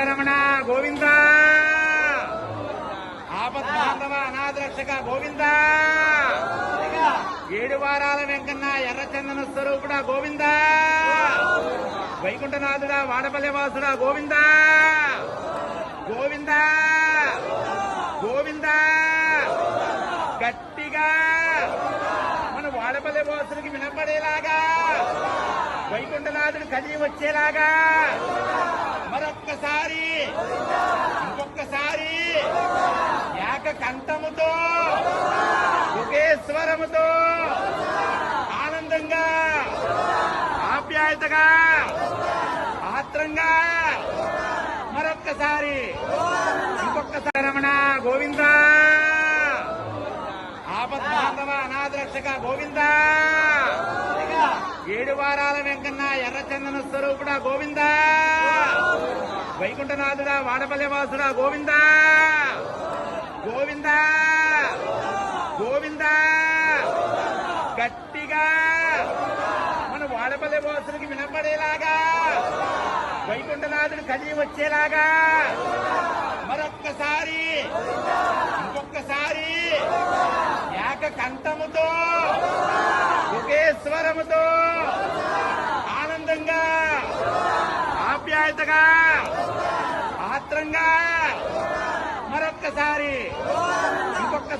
రమణ గోవింద. ఆపద్బాంధవ అనాథ రక్షక గోవింద. ఏడు వారాల వెంకన్న ఎర్రచందన స్వరూపుడా గోవింద. వైకుంఠనాథుడా వాడపల్లి వాసుడా గోవింద. గోవింద. గోవింద. గట్టిగా మన వాడపల్లి వాసులకి వినపడేలాగా వైకుంఠనాథుడు కదిలి వచ్చేలాగా మరొక్కసారి ఇంకొక్కసారి ఏక కంఠముతో ఒకే స్వరముతో ఆనందంగా ఆప్యాయతగా ఆత్రంగా మరొక్కసారి ఇంకొక్కసారి రమణ గోవింద. ఆపద్బాంధవ అనాథ రక్షక గోవింద. ఏడు వారాల వెంకన్న ఎర్రచందన స్వరూపుడా గోవింద. వైకుంఠనాథుడా వాడపల్లి వాసుడా గోవింద గోవింద గట్టిగా. మన వాడపల్లి వాసులకి వినపడేలాగా. వైకుంఠనాథుడు కదిలి వచ్చేలాగా. మరొక్కసారి ఇంకొకసారి ఏక కంఠముతో ఒకే స్వరముతో ఆనందంగా ఆప్యాయతగా ఆత్రంగా. మరొక్కసారి.